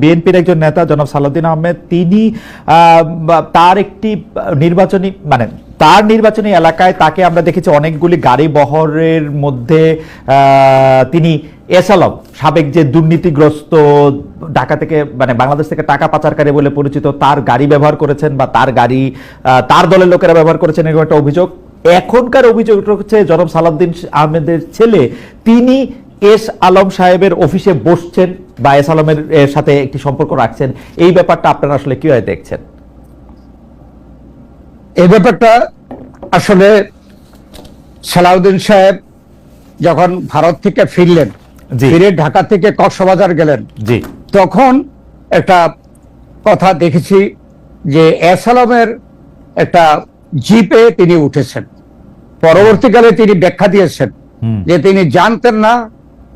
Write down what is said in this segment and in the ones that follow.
বিএনপির একজন নেতা, জনাব সালাউদ্দিন আহমেদ, তিনি তার একটি নির্বাচনী মানে তার নির্বাচনী এলাকায় তাকে আমরা দেখেছি অনেকগুলি গাড়ি বহরের মধ্যে তিনি এসালম সাবেক যে দুর্নীতিগ্রস্ত ঢাকা থেকে মানে বাংলাদেশ থেকে টাকা পাচারকারী বলে পরিচিত, তার গাড়ি ব্যবহার করেছেন বা তার গাড়ি তার দলের লোকেরা ব্যবহার করেছেন এরকম একটা অভিযোগ। এখনকার অভিযোগ হচ্ছে জনাব সালাউদ্দিন আহমেদের ছেলে, তিনি এস আলম সাহেবের অফিসে বসছেন বা এস আলমের এর সাথে একটি সম্পর্ক রাখছেন এই ব্যাপারটা আপনারা আসলে কীভাবে দেখছেন? এই ব্যাপারটা আসলে সালাউদ্দিন সাহেব যখন ভারত থেকে ফিরলেন জি। ফিরে ঢাকা থেকে কক্সবাজার গেলেন জি। তখন একটা কথা দেখেছি যে এস আলমের একটা জিপে তিনি উঠেছেন। পরবর্তীকালে তিনি ব্যাখ্যা দিয়েছেন যে তিনি জানতেন না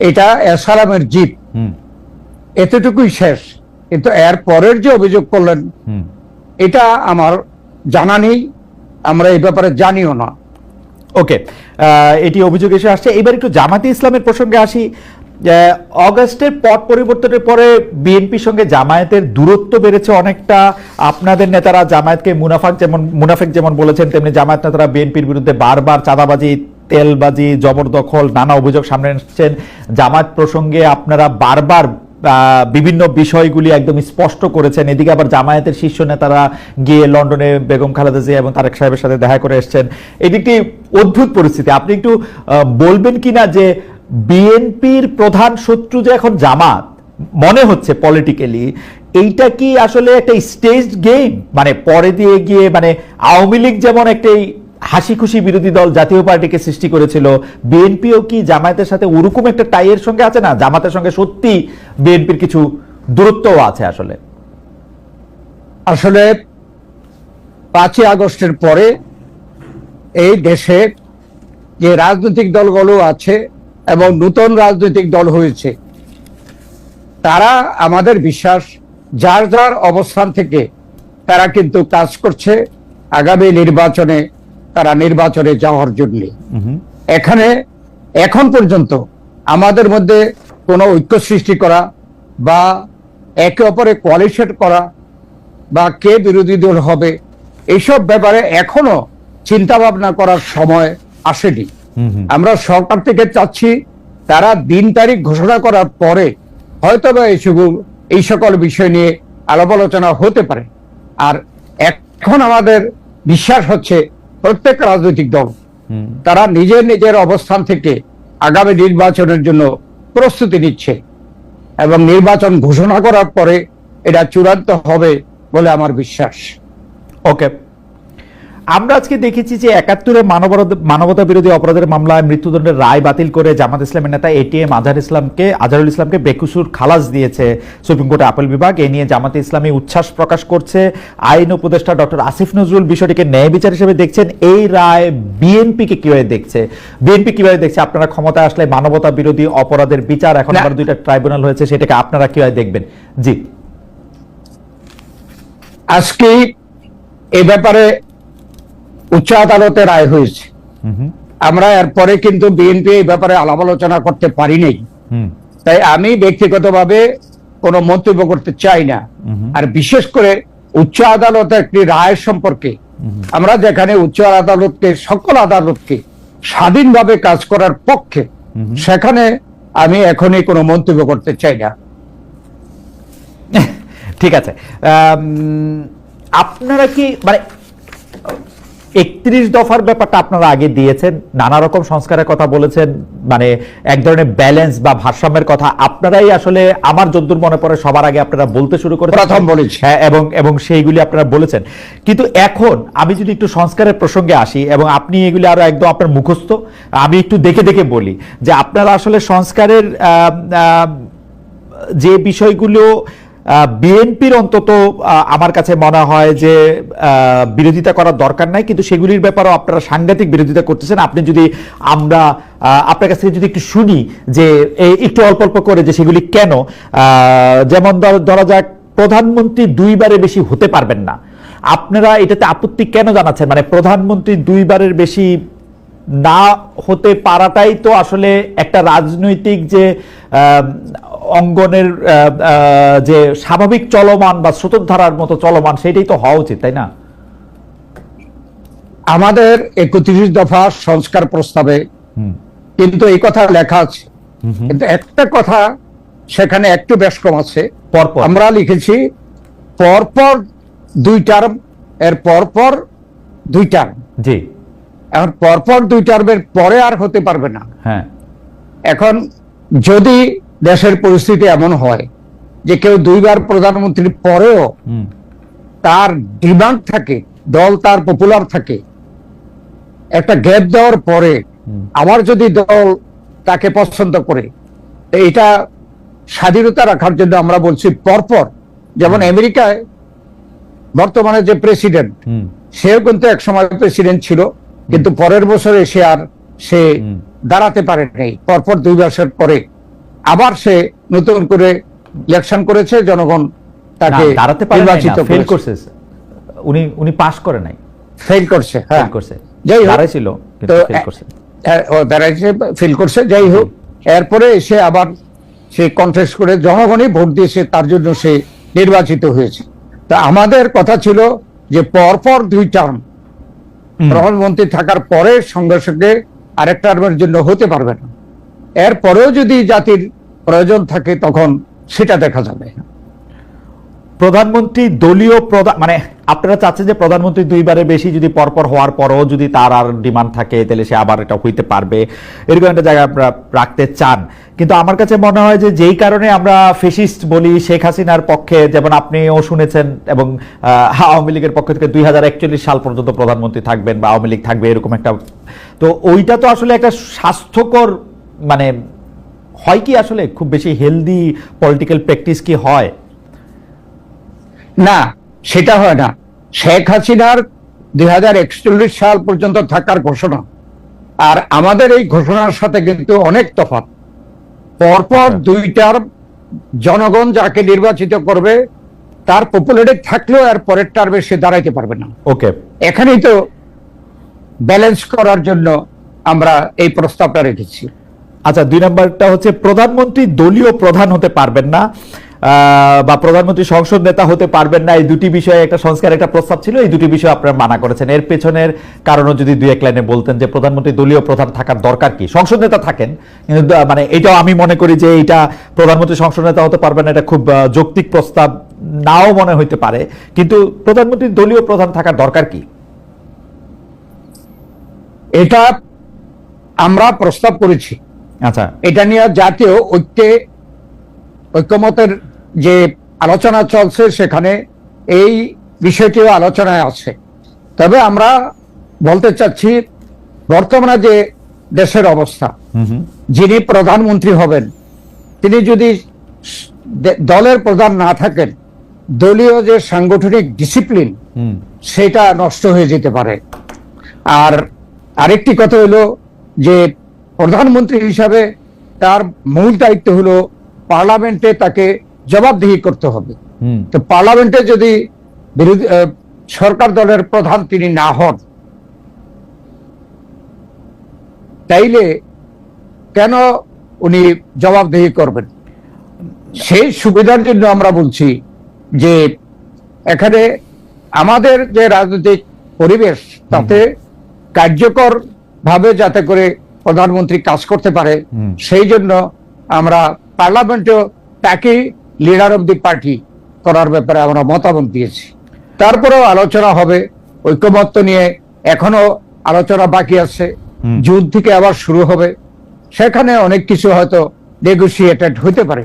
এটা এসালামের জিপ হুম। এতটুকুই শেষ। কিন্তু এর পরের যে অভিযোগ করলেন হুম। এটা আমার জানা নেই আমরা এই ব্যাপারে জানিও না। ওকে এটি অভিযোগ এসে আসছে। এবার একটু জামাতে ইসলামের প্রসঙ্গে আসি। অগাস্টের পট পরিবর্তনের পরে বিএনপির সঙ্গে জামায়াতের দূরত্ব বেড়েছে অনেকটা। আপনাদের নেতারা জামায়াতকে মুনাফাক যেমন মুনাফেক যেমন বলেছেন তেমনি জামায়াত নেতারা বিএনপির বিরুদ্ধে বারবার চাঁদাবাজি তেলবাজি, জবরদখল, নানা অভিযোগ সামনে এসেছেন। জামায়াত প্রসঙ্গে আপনারা বারবার বিভিন্ন বিষয়গুলি একদম স্পষ্ট করেছেন। এদিকে আবার জামায়াতের শীর্ষ নেতারা গিয়ে লন্ডনে বেগম খালেদা জিয়া এবং তারেক সাহেবের সাথে দেখা করে এসেছেন। এটি একটি অদ্ভুত পরিস্থিতি। আপনি একটু বলবেন কিনা যে বিএনপির প্রধান শত্রু যে এখন জামাত, মনে হচ্ছে পলিটিক্যালি এইটা কি আসলে একটা স্টেজ গেম মানে পরে দিয়ে গিয়ে মানে আওয়ামী লীগ যেমন একটি হাসি খুশি বিরোধী দল জাতীয় পার্টিকে সৃষ্টি করেছিল। বিএনপিও কি জামায়াতের সাথে ওরকম একটা টাইয়ের সঙ্গে আছে না? জামাতের সঙ্গে সত্যি বিএনপির কিছু দূরত্বও আছে আসলে। আসলে পাঁচই আগস্টের পরে এই দেশে যে রাজনৈতিক দলগুলো আছে এবং নতুন রাজনৈতিক দল হয়েছে, তারা আমাদের বিশ্বাস, যার যার অবস্থান থেকে তারা কিন্তু কাজ করছে। আগামী নির্বাচনে তারা নির্বাচনে যাওয়ার জন্য। এখানে এখন পর্যন্ত আমাদের মধ্যে কোনো ঐক্য সৃষ্টি করা বা একে অপরে কোয়ালিশন করা বা কে বিরোধী দল হবে এইসব ব্যাপারে এখনও চিন্তা ভাবনা করার সময় আসেনি। আমরা সরকার থেকে চাচ্ছি তারা দিন তারিখ ঘোষণা করার পরে হয়তো বা এই সকল এই সকল বিষয় নিয়ে আলাপ আলোচনা হতে পারে। আর এখন আমাদের বিশ্বাস হচ্ছে প্রত্যেক রাজনৈতিক দল তারা নিজের নিজের অবস্থান থেকে আগামী নির্বাচনের জন্য প্রস্তুতি নিচ্ছে এবং নির্বাচন ঘোষণা করার পরে এটা চূড়ান্ত হবে বলে আমার বিশ্বাস। ওকে আমরা আজকে দেখেছি যে একাত্তরে মানবতা বিরোধী অপরাধের মামলায় মৃত্যুদণ্ডের রায় বাতিল করে জামাত ইসলামের নেতা এটিএম আজহার ইসলামকে আজহারুল ইসলামকে বেকুসুর খালাস দিয়েছে সুপ্রিম কোর্টে আপিল বিভাগ। এ নিয়ে জামাতে ইসলামী উচ্ছ্বাস প্রকাশ করছে। আইন উপদেষ্টা ডক্টর আসিফ নজরুল বিষয়টিকে ন্যায় বিচার হিসেবে দেখছেন। এই রায় বিএনপিকে কীভাবে দেখছে? বিএনপি কীভাবে দেখছে? আপনারা ক্ষমতায় আসলে মানবতা বিরোধী অপরাধের বিচার এখন। আবার দুইটা ট্রাইব্যুনাল হয়েছে সেটাকে আপনারা কীভাবে দেখবেন? জি। আজকে এ ব্যাপারে উচ্চ আদালতে রায় হয়েছে। আমরা এরপরে কিন্তু বিএনপি এই ব্যাপারে আলাপ আলোচনা করতে পারি নাই তাই আমি ব্যক্তিগতভাবে কোনো মন্তব্য করতে চাই না। আর বিশেষ করে উচ্চ আদালতের একটি রায় সম্পর্কে আমরা যেখানে উচ্চ আদালতকে সকল আদালতকে স্বাধীনভাবে কাজ করার পক্ষে সেখানে আমি এখনই কোনো মন্তব্য করতে চাই না। ঠিক আছে। আপনারা কি মানে একত্রিশ দফার ব্যাপারটা আপনারা আগে দিয়েছেন নানা রকম সংস্কারের কথা বলেছেন মানে এক ধরনের ব্যালেন্স বা ভারসাম্যের কথা আপনারাই আসলে আমার যদ্দূর মনে পড়ে সবার আগে আপনারা বলতে শুরু করেছেন প্রথম বলেছি। হ্যাঁ এবং এবং সেইগুলি আপনারা বলেছেন কিন্তু এখন আমি যদি একটু সংস্কারের প্রসঙ্গে আসি এবং আপনি এগুলি আরও একদম আপনার মুখস্থ আমি একটু দেখে দেখে বলি যে আপনারা আসলে সংস্কারের যে বিষয়গুলো বিএনপির অন্তত আমার কাছে মনে হয় যে বিরোধিতা করার দরকার নাই, কিন্তু সেগুলির ব্যাপারেও আপনারা সাংঘাতিক বিরোধিতা করতেছেন। আপনি যদি আমরা আপনার কাছ থেকে যদি একটু শুনি যে একটু অল্প অল্প করে যে সেগুলি কেন যেমন ধর- যাক, প্রধানমন্ত্রী দুইবারে বেশি হতে পারবেন না। আপনারা এটাতে আপত্তি কেন জানাচ্ছেন? মানে প্রধানমন্ত্রী দুইবারের বেশি না হতে পারাটাই তো আসলে একটা রাজনৈতিক যে অঙ্গনের যে স্বাভাবিক চলমান বা স্রোতধারার মতো চলমান সেটাই তো হওয়া উচিত তাই না? আমাদের একত্রিশ দফা সংস্কার প্রস্তাবে কিন্তু এই কথা লেখা আছে। কিন্তু একটা কথা সেখানে একটু বেশ কম আছে। পরপর। আমরা লিখেছি পরপর দুই টার্ম এর পরপর দুই টার্ম জি। এখন পরপর দুই টার্মের পরে আর হতে পারবে না। হ্যাঁ। এখন যদি দেশের পরিস্থিতি এমন হয় যে কেউ দুইবার প্রধানমন্ত্রীর পরেও তার ডিমান্ড থাকে দল তার পপুলার থাকে একটা গ্যাপ দেওয়ার পরে। আবার যদি দল তাকে পছন্দ করে এটা স্বাধীনতা রাখার জন্য আমরা বলছি পরপর। যেমন আমেরিকায় বর্তমানে যে প্রেসিডেন্ট সেও কিন্তু এক সময় প্রেসিডেন্ট ছিল কিন্তু পরের বছরে সে আর সে দাঁড়াতে পারে নাই পরপর দুই বছর পরে আবার সে নতুন করে ইলেকশন করেছে জনগণ তাকে দাঁড়াতে পারে নির্বাচিত ফেল করছে। উনি উনি পাস করে নাই। ফেল করছে হ্যাঁ। করছে। যাই হোক দাঁড়াইছিল কিন্তু ফেল করছে। হ্যাঁ, ও দাঁড়াইছে ফিল করছে যাই হোক। এরপরে সে আবার সে কন্টেস্ট করে জনগণই ভোট দিয়েছে তার জন্য সে নির্বাচিত হয়েছে। তা আমাদের কথা ছিল যে পরপর দুই টার্ম। প্রধানমন্ত্রী থাকার পরে সঙ্গে সঙ্গে আরেক টার্মের জন্য হতে পারবে না। এরপরেও যদি জাতির প্রয়োজন থাকে, তখন সেটা দেখা যাবে। প্রধানমন্ত্রী দলীয় প্রধান মানে আপনারা চাচ্ছেন যে প্রধানমন্ত্রী দুইবারের বেশি যদি পরপর হওয়ার পরও যদি তার আর ডিমান্ড থাকে, তাহলে সে আবার এটা হইতে পারবে। এরকম একটা জায়গা আপনারা রাখতে চান। কিন্তু আমার কাছে মনে হয় যে যেই কারণে আমরা ফেসিস্ট বলি, শেখ হাসিনার পক্ষে, যেমন আপনিও শুনেছেন এবং আওয়ামী লীগের পক্ষ থেকে দুই হাজার একচল্লিশ সাল পর্যন্ত প্রধানমন্ত্রী থাকবেন বা আওয়ামী লীগ থাকবে, এরকম একটা তো ওইটা তো আসলে একটা স্বাস্থ্যকর মানে হয় কি আসলে খুব বেশি হেলদি পলিটিক্যাল প্র্যাকটিস কি হয়? না সেটা হয় না। শেখ হাসিনার দুই সাল পর্যন্ত থাকার ঘোষণা। আর আমাদের এই ঘোষণার সাথে কিন্তু অনেক তফাৎ। পরপর আচ্ছা। দুইটার জনগণ যাকে নির্বাচিত করবে তার পপুলারিটি থাকলেও আর পরের টার্মে সে দাঁড়াইতে পারবে না। ওকে। এখানেই তো ব্যালেন্স করার জন্য আমরা এই প্রস্তাবটা রেখেছি। আচ্ছা দুই নম্বরটা হচ্ছে প্রধানমন্ত্রী দলীয় প্রধান হতে পারবেন না বা প্রধানমন্ত্রী সংসদ নেতা হতে পারবেন না। এই দুটি বিষয়ে একটা সংস্কার, একটা প্রস্তাব ছিল, এই দুটি বিষয়ে আপনারা মানা করেছেন। এর পেছনের কারণও যদি দুই এক লাইনে বলতেন যে প্রধানমন্ত্রী দলীয় প্রধান থাকার দরকার কি। সংসদ নেতা থাকেন, কিন্তু মানে এটাও আমি মনে করি যে এটা প্রধানমন্ত্রী সংসদ নেতা হতে পারবেন না, এটা খুব যৌক্তিক প্রস্তাব নাও মনে হইতে পারে। কিন্তু প্রধানমন্ত্রী দলীয় প্রধান থাকার দরকার কি? এটা আমরা প্রস্তাব করেছি। আচ্ছা। এটা নিয়ে জাতীয় ঐক্যে ঐক্যমতের যে আলোচনা চলছে সেখানে এই বিষয়টিও আলোচনায় আছে। তবে আমরা বলতে চাচ্ছি বর্তমানে যে দেশের অবস্থা যিনি প্রধানমন্ত্রী হবেন তিনি যদি দলের প্রধান না থাকেন দলীয় যে সাংগঠনিক ডিসিপ্লিন সেটা নষ্ট হয়ে যেতে পারে। আর আরেকটি কথা হলো যে প্রধানমন্ত্রী হিসাবে তার মূল দায়িত্ব হলো পার্লামেন্টে তাকে জবাবদিহি করতে হবে। তো পার্লামেন্টে যদি বিরোধী সরকার দলের প্রধান তিনি না হন তাইলে কেন উনি জবাবদিহি করবেন? সেই সুবিধার জন্য আমরা বলছি যে এখানে আমাদের যে রাজনৈতিক পরিবেশ তাতে কার্যকর ভাবে যাতে করে প্রধানমন্ত্রী কাজ করতে পারে সেই জন্য আমরা পার্লামেন্টেও তাকে লিডার অব দি পার্টি করার ব্যাপারে আমরা মতামত দিয়েছি। তারপরেও আলোচনা হবে ঐক্যমত্য নিয়ে এখনও আলোচনা বাকি আছে। জুন থেকে আবার শুরু হবে। সেখানে অনেক কিছু হয়তো নেগোসিয়েটেড হতে পারে।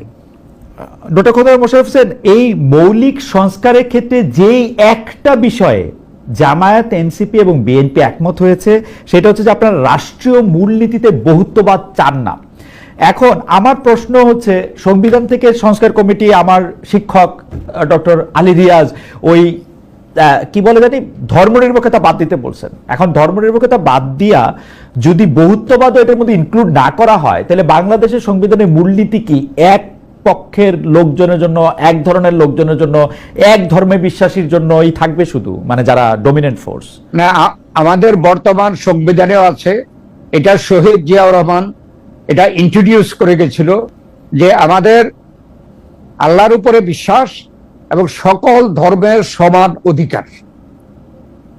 ডক্টর খোদার মোশারফ হোসেন এই মৌলিক সংস্কারের ক্ষেত্রে যেই একটা বিষয়ে জামায়াত, এনসিপি এবং বিএনপি একমত হয়েছে। সেটা হচ্ছে যে আপনারা রাষ্ট্রীয় মূলনীতিতে বহুত্ববাদ চান না। এখন আমার প্রশ্ন হচ্ছে, সংবিধান থেকে সংস্কার কমিটি আমার শিক্ষক ডক্টর আলী রিয়াজ ওই কি বলে জানি, ধর্মনিরপেক্ষতা বাদ দিতে বলছেন। এখন ধর্মনিরপেক্ষতা বাদ দিয়া যদি বহুত্ববাদ এটার মধ্যে ইনক্লুড না করা হয়, তাহলে বাংলাদেশের সংবিধানের মূলনীতি কি এক পক্ষের লোকজনের জন্য, এক ধরনের লোকজনের জন্য, এক ধর্মে বিশ্বাসীর জন্যই থাকবে শুধু? মানে যারা ডমিনেন্ট ফোর্স না আমাদের বর্তমান সংবিধানেও আছে। এটা শহীদ জিয়াউর রহমান, এটা ইন্ট্রোডিউস করে গেছিল যে আমাদের আল্লাহর উপরে বিশ্বাস এবং সকল ধর্মের সমান অধিকার।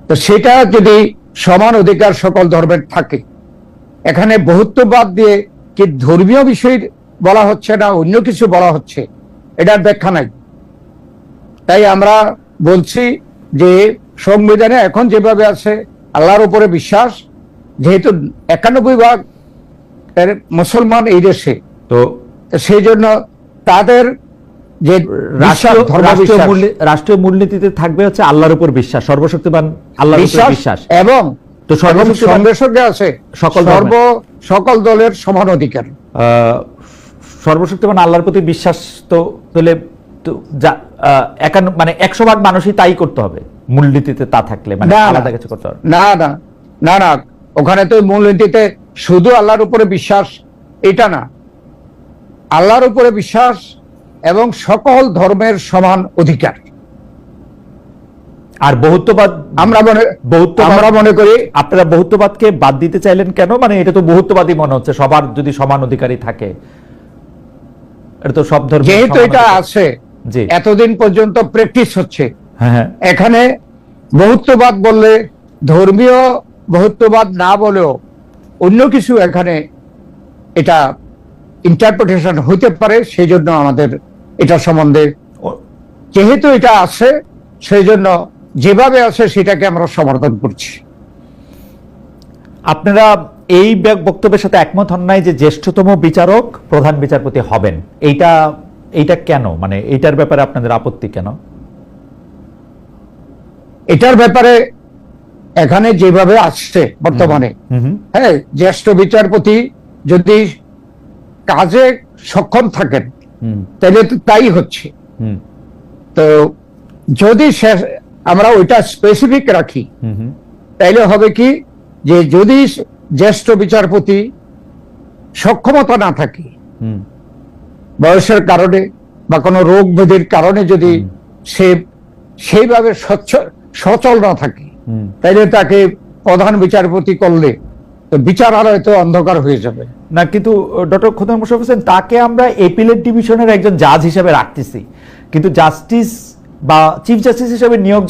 তো সেটা যদি সমান অধিকার সকল ধর্মের থাকে, এখানে বহুত্ববাদ দিয়ে কি ধর্মীয় বিষয় বলা হচ্ছে না অন্য কিছু বলা হচ্ছে। এটার ব্যাখ্যা নাই। তাই আমরা বলছি যে সংবিধানে এখন যেভাবে আছে আল্লাহর উপরে বিশ্বাস যেহেতু একানব্বই ভাগ মুসলমান এই দেশে তো সেই জন্য তাদের যে রাষ্ট্রীয় ধর্ম মূলনীতিতে থাকবে হচ্ছে আল্লাহর উপর বিশ্বাস সর্বশক্তিমান আল্লাহর উপর বিশ্বাস এবং তো সঙ্গে আছে সকল সর্ব সকল দলের সমান অধিকার। আহ, সর্বশক্তিমান আল্লাহর প্রতি বিশ্বাস তো তাহলে তো যা একান্ন মানে একশো ভাগ মানুষই তাই করতে হবে। মূলনীতিতে তা থাকলে মানে। আলাদা কিছু করতে হবে। না। না। না না। ওখানে তো মূলনীতিতে শুধু আল্লাহর উপরে বিশ্বাস এটা না। আল্লাহর উপরে বিশ্বাস এবং সকল ধর্মের সমান অধিকার। আর বহুত্ববাদ আমরা মনে বহুত্ববাদ- আমরা মনে করি আপনারা বহুত্ববাদকে বাদ দিতে চাইলেন কেন? মানে এটা তো বহুত্ববাদী মনে হচ্ছে সবার যদি সমান অধিকারী থাকে। এটা তো সব ধর্ম যেহেতু এটা আছে এতদিন পর্যন্ত প্র্যাকটিস হচ্ছে। হ্যাঁ হ্যাঁ। এখানে বহুত্ববাদ বললে ধর্মীয় বহুত্ববাদ না বলেও অন্য কিছু এখানে এটা ইন্টারপ্রিটেশন হইতে পারে সেই জন্য আমাদের এটা সম্বন্ধে যেহেতু এটা আছে সেই জন্য যেভাবে আছে সেটাকে আমরা সমর্থন করছি। আপনারা এই বক্তব্যের সাথে একমত হন নাই যে জ্যেষ্ঠতম বিচারক প্রধান বিচারপতি হবেন। এইটা এইটা কেন? মানে এইটার ব্যাপারে আপনাদের আপত্তি কেন? এটার ব্যাপারে এখানে যেভাবে আসছে বর্তমানে হ্যাঁ জ্যেষ্ঠ বিচারপতি যদি কাজে সক্ষম থাকেন তাহলে তো তাই হচ্ছে। হুম, তো যদি আমরা ওইটা স্পেসিফিক রাখি তাইলে হবে কি যে যদি জ্যেষ্ঠ বিচারপতি সক্ষমতা না থাকে হুম, বয়সের কারণে বা কোনো রোগ ব্যাধির কারণে যদি সে সেইভাবে স্বচ্ছ সচল না থাকে। তাইলে তাকে প্রধান বিচারপতি করলে তো বিচারালয় তো অন্ধকার হয়ে যাবে। না কিন্তু ডক্টর খোদার মোশারফ হোসেন তাকে আমরা এপিলেট ডিভিশনের একজন জাজ হিসেবে রাখতেছি। কিন্তু জাস্টিস বা চিফ জাস্টিস হিসেবে নিয়োগ।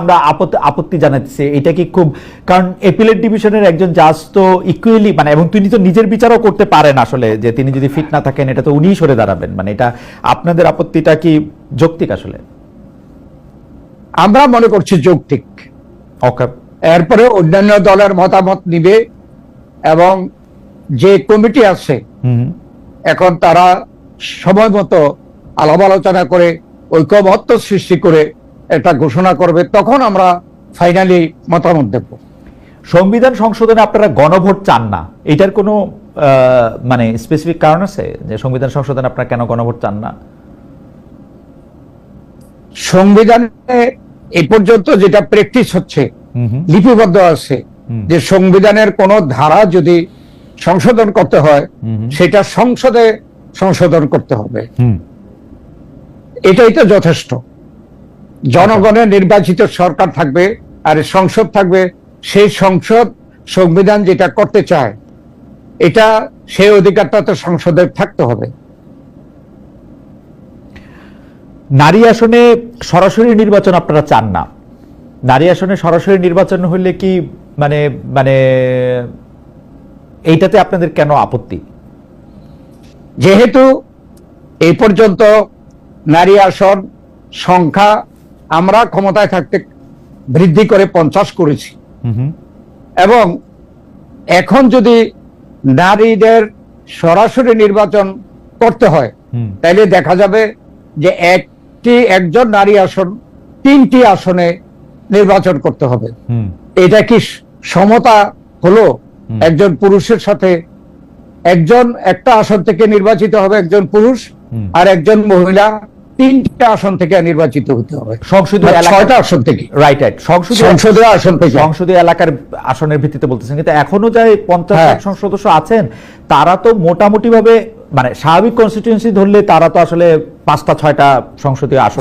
আমরা আপত্তি আপত্তি জানাচ্ছি। এটা কি খুব কারণ এপিলেট ডিভিশনের একজন জাজ তো ইকুয়ালি মানে এবং তিনি তো নিজের বিচারও করতে পারেন আসলে যে তিনি যদি ফিট না থাকেন এটা তো উনিই সরে দাঁড়াবেন। মানে এটা আপনাদের আপত্তিটা কি যৌক্তিক আসলে? আমরা মনে করছি যৌক্তিক। ওকে এরপরে অন্যান্য দলের মতামত নিবে এবং যে কমিটি আছে হুম। এখন তারা সময় মতো আলাপ আলোচনা করে ঐক্যমত্য সৃষ্টি করে একটা ঘোষণা করবে তখন আমরা ফাইনালি মতামত দেব। সংবিধান সংশোধনে আপনারা গণভোট চান না। এটার কোনো মানে স্পেসিফিক কারণ আছে? যে সংবিধান সংশোধনে আপনারা কেন গণভোট চান না? সংবিধানে এই পর্যন্ত যেটা প্র্যাকটিস হচ্ছে লিপিবদ্ধ আছে যে সংবিধানের কোন ধারা যদি সংশোধন করতে হয়। সেটা সংসদে সংশোধন করতে হবে। এটাই তো যথেষ্ট। জনগণের নির্বাচিত সরকার থাকবে আর সংসদ থাকবে সেই সংসদ সংবিধান যেটা করতে চায় এটা সেই অধিকারটা তো সংসদের থাকতে হবে। নারী আসনে সরাসরি নির্বাচন আপনারা চান না। নারী আসনে সরাসরি নির্বাচন হলে কি মানে মানে এইটাতে আপনাদের কেন আপত্তি? যেহেতু এই পর্যন্ত নারী আসন সংখ্যা আমরা ক্ষমতায় থাকতে বৃদ্ধি করে পঞ্চাশ করেছি। এবং এখন যদি নারীদের সরাসরি নির্বাচন করতে হয় তাইলে দেখা যাবে যে একটি একজন নারী আসন তিনটি আসনে নির্বাচন করতে হবে। এটা কি সমতা হলো? একজন পুরুষের সাথে একজন একটা আসন থেকে নির্বাচিত হবে একজন পুরুষ আর একজন মহিলা তিনটা আসন থেকে নির্বাচিত হতে হবে। সংসদীয় ছয়টা আসন থেকে। রাইট রাইট সংসদীয় সংসদীয় আসন থেকে। সংসদীয় এলাকার আসনের ভিত্তিতে বলতেছেন। কিন্তু এখনও যে পঞ্চাশ হ্যাঁ। সদস্য আছেন তারা তো মোটামুটি ভাবে মানে স্বাভাবিক কনস্টিটিউয়েন্সি ধরলে তারা তো আসলে পাঁচটা ছয়টা সংসদীয় আসন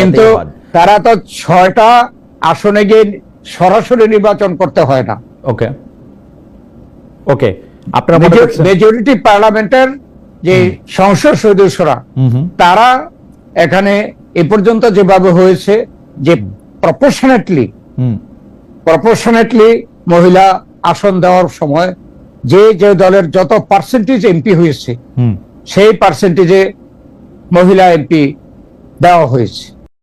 কিন্তু তারা তো ছয়টা আসনে গিয়ে সরাসরি নির্বাচন করতে হয় না। ওকে ওকে আপনারা মনে মেজরিটি পার্লামেন্টের যে সংসদ সদস্যরা তারা এখানে এ পর্যন্ত যেভাবে হয়েছে যে প্রপোর্শনেটলি হুম। প্রপোর্শনেটলি মহিলা আসন দেওয়ার সময় যে যে দলের যত পার্সেন্টেজ এমপি হয়েছে হুম। সেই পার্সেন্টেজে মহিলা এমপি দেওয়া হয়েছে।